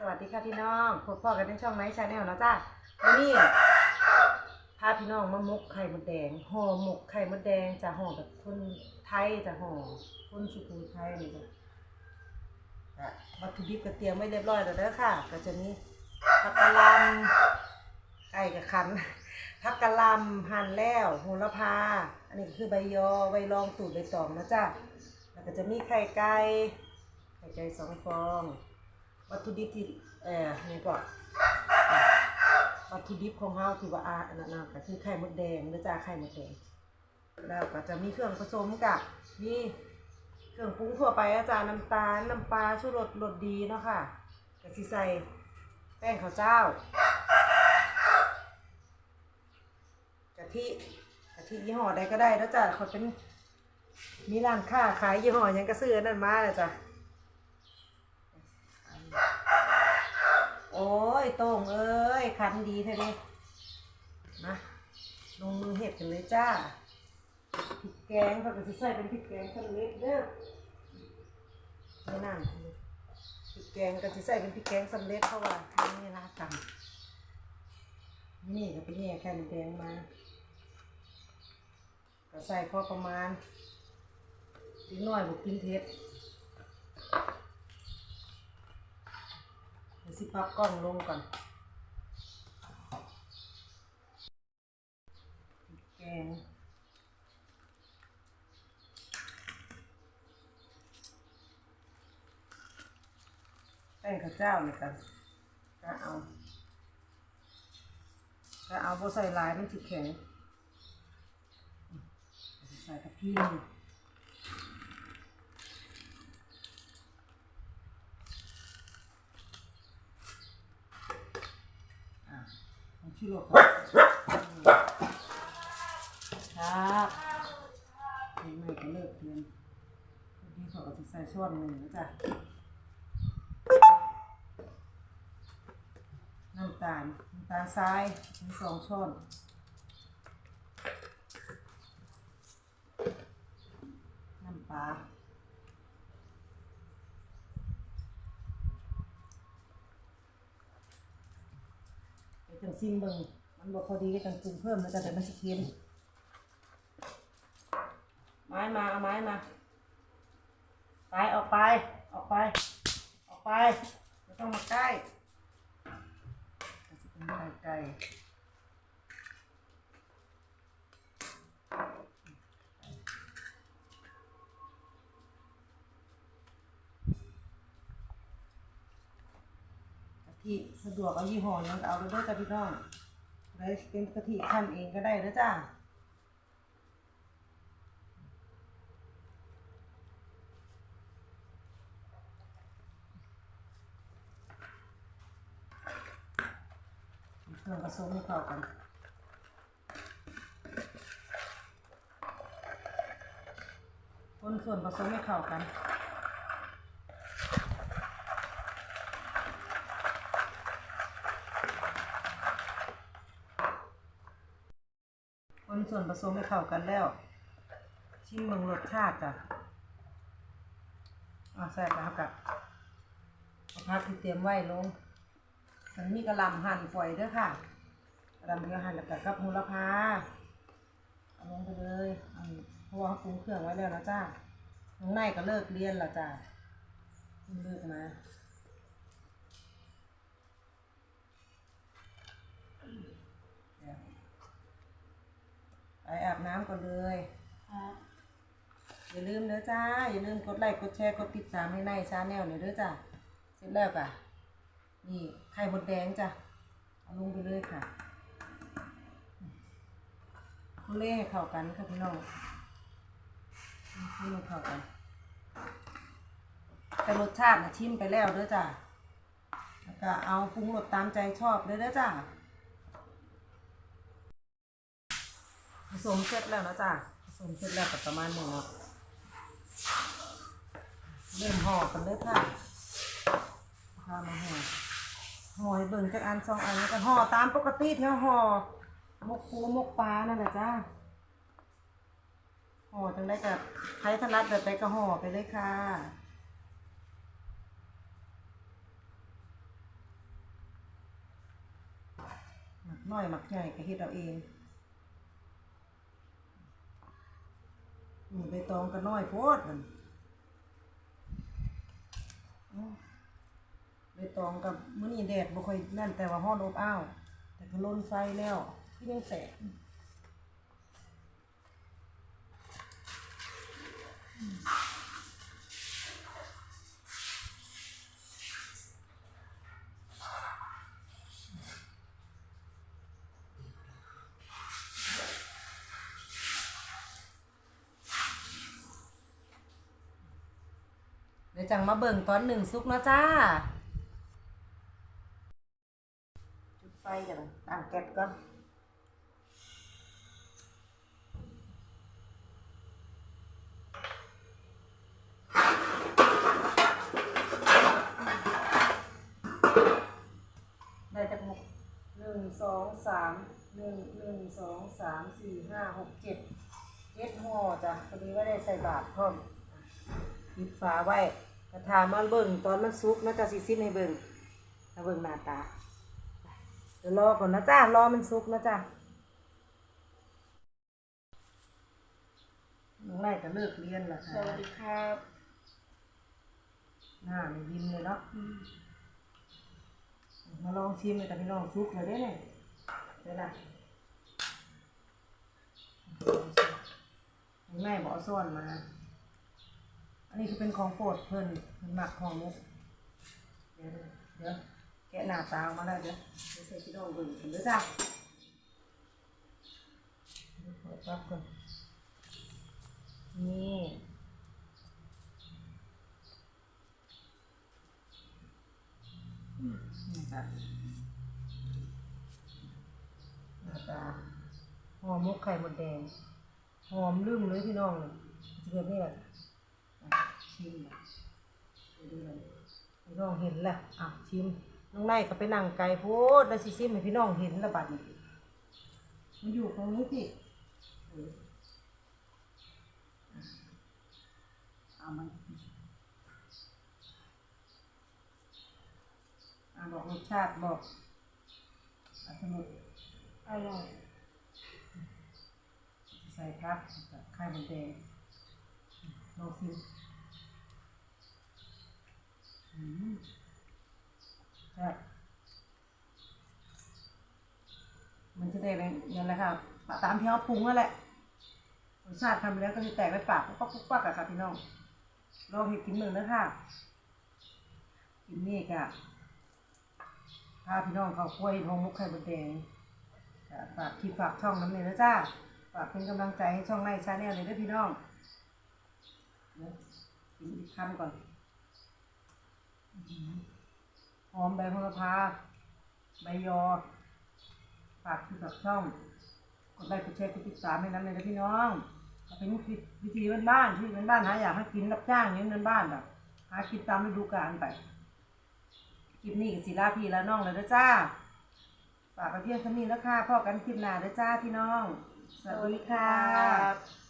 สวัสดีค่ะพี่น้องพบพ่อกันในช่องไนท์ชาแนลนะจ้าวันนี้พาพี่น้องมาหมกไข่มดแดงห่อหมกไข่มดแดงจะห่อแบบคนไทยจะห่อคนสุโขทัยนี่จ้ะอะวัตถุดิบก็เตรียมไว้เรียบร้อยแล้วเด้อค่ะ ก็จะมีผักกะหล่ำไก่กับขันผักกะหล่ำหั่นแล้วโหระพา อันนี้คือใบยอใบรองตูดใบตองนะจ้ะแล้วก็จะมีไข่ไก่ไข่ไก่สองฟอง วัตถุดิบที่เอ่อนี่ก็อะวัตถุดิบของเฮาที่ว่าอาอันนั้นะก็คือไข่มดแดงหรือจ้าไข่มดแดงแล้วก็จะมีเครื่องผสมกับมีเครื่องปรุงทั่วไปอาจารย์น้ำตาลน้ำปลาชูรสรสดีเนาะค่ะก็สิใส่แป้งข้าวเจ้ากะทิกะทิยี่ห้อใดก็ได้แล้วจ้ะเขาเป็นมีร้านค้าขายยี่ห้อยังก็ซื้ออันนั้นมาเลยจ้ะ โอ้ยโต้งเอ้ยคันดีเท่านี้มาลงมือเห็ดกันเลยจ้าพริกแกงเขาก็จะใส่เป็นพริกแกงสำเร็จเด้อไม่นั่นพริกแกงก็จะใส่เป็นพริกแกงสำเร็จเพราะว่าไม่มีราทำนี่ก็เป็นแง่แค่แดงมาก็ใส่พอประมาณนิดหน่อยบุกกินเผ็ด ดี๋ยวสิพับกล้องลงก่อน แกงแป้งข้าวเจ้าเนี่ยกันก็เอาก็เอาพอใส่ลายมันสิแข็งใส่กระเทียม อะของ ชิโร่ครับครับเห็นไหมก็เลิกเรียนวันนี้เขาก็จะใส่ช้อนหนึ่งนะจ๊ะน้ำตาลน้ำตาลทรายมีสองช้อนน้ำปลา จังซิมเบิ่งมันบ่พอดีก็จังปรุงเพิ่มแล้วแต่มันสิเค็มไม้มาเอาไม้มาไปออกไปออกไปออกไปไม่ต้องมาใกล้ก็สิเป็นไก่ไก่กะ ทิสะดวกเอายี่ห้อนั้นเอาเลยเด้อจ้ะพี่น้องได้เป็นกะทิคั่นเองก็ได้เด้อจ้าเครื่องผสมให้เข้ากันคนส่วนผสมให้เข้ากัน คน ส่วนผสมให้เข้ากันแล้ว ชิมเมืองรสชาติจ้ะอ่าใส่ปลากับเอาผักที่เตรียมไว้ลงมันมีกระหลำหั่นฝอยด้วยค่ะกระหลำเดียวหั่นแล้วก็กับโหระพาเอาลงไปเลยอันเพราะว่าเขาปรุงเครื่องไว้แล้วนะจ้าน้องนายก็เลิกเรียนละจ้าเพิ่งเลิกมาเดี๋ยว ไปอาบน้ำก่อนเลยอย่าลืมเด้อจ้า อย่าลืมกดไลค์ กดแชร์ กดติดตามให้ในชาแนลเนี่ยเด้อจ้า เสร็จแล้วก่ะ นี่ไข่มดแดงจ้ะ เอาลงไปเลยค่ะคนเล่ให้เข้ากันค่ะพี่น้องให้มันเข้ากันแต่รสชาตินะชิมไปแล้วเด้อจ้ะแล้วก็เอาปรุงรสตามใจชอบเด้อเด้อจ้ะ ผสมเสร็จแล้วนะจ๊ะผสมเสร็จแล้วกับประมาณหนี้เนาะเริ่มห่อกันเลยค่ะพามาห่อห่อเบิ่งจากอันสองอันแล้วกันห่อตามปกติเที่ยวห่อมกปูมกปลานั่นแหละจ้าห่อจังได้กับไครถนัดแบบไปก็ห่อไปเลยค่ะหมักน้อยหมักใหญ่ก็เฮ็ดเอาเอง มือใบตองก็น้อยโพดมันใบตองกับมื้อนี้แดดบ่ค่อยนั่นแต่ว่าฮ้อนอบอ้าว แต่ก็ลนไฟแล้วที่ยังแสบ เดี๋ยวจังมาเบิ่งตอนหนึ่งซุกนะจ้า จุดไฟกันตั้งแก๊สก่อนได้จากหกหนึ่งสองสามหนึ่งหนึ่งสองสามสี่ห้าหกเจ็ดเจ็ดห่อจ้ะพอดีว่าได้ใส่บาตรพร้อมปิดฝาไว้ กระทามันเบิ่งตอนมันซุกนะจ๊ะสิซิมให้เบิ่งมาเบิ่งหน้าตาเดี๋ยวรอก่อนนะจ้ารอมันสุกนะจ้าน้องไล่ก็เลิกเรียนแล้วสค่ะวัสดีครับหน้าไม่ยิ้มเลยเนาะมาลองชิมเลยแต่พี่น้องซุกเลยได้เนี่ยเดี๋ยวนะน้องไล่บอกเอาซ่อนมาอั นนี้คือเป็นของโปรดเพิ่นเพิ่นหมักของมุกเดี๋ยวเดี๋ยวแกะหน้าตาออกมาแล้วเดี๋ยวเดี๋ยวใส่พี่น้องเบิ่งกันเด้อจ้าเปิดรับก่อนนี่นี่ค่ะหน้าตาหอมมุกไข่หมดแดงหอมลืมเลยพี่น้องเลยจะเป็นนี่แหละ ชิมพี่น้องเห็นแหละอะชิมน้องไนก็ไปนั่งไกลโพดแล้วสิชิมให้พี่น้องเห็นและบัดนี้มันอยู่ตรงนี้สิเอามันอ่าบอกรสชาติบอกอัตโนมัติอร่อยใส่พักกับไข่มดแดงลองชิม ใช่บมันจะได้แบบนี้แหละค่ะตามที่เขาปรุงนั่นแหละรสชาติทำไปแล้วก็จะแตกในปากปุ๊กปักปุ๊กปักอะค่ะพี่น้องลองเห็ดกินหนึ่งนะค่ะกินนี่กะพาพี่น้องเขาคุยทองมุกไข่มดแดงฝากคลิปฝากช่องน้ำเลยนะจ้าฝากเป็นกำลังใจให้ช่องไนชาแนลเลยด้วยพี่น้องเดี๋ยวกินอีกคำก่อน หอมใบโหระพา ใบยอ ฝากคลิปฝากช่อง กดไลค์กดแชร์กดติดตามให้น้ำเลยนะพี่น้องเป็นวิธีบ้านๆที่บ้านๆหาอยากให้กินรับจ้างเงี้ยบ้านๆแบบหาคิดตามฤดูกาลไปคลิปนี้กับศิลาพี่และน้องเลยนะจ้า ฝากไปเพียงเท่านี้แล้วค่ะพ่อกันคลิปหน้าเด้อจ้าพี่น้อง สวัสดีค่ะ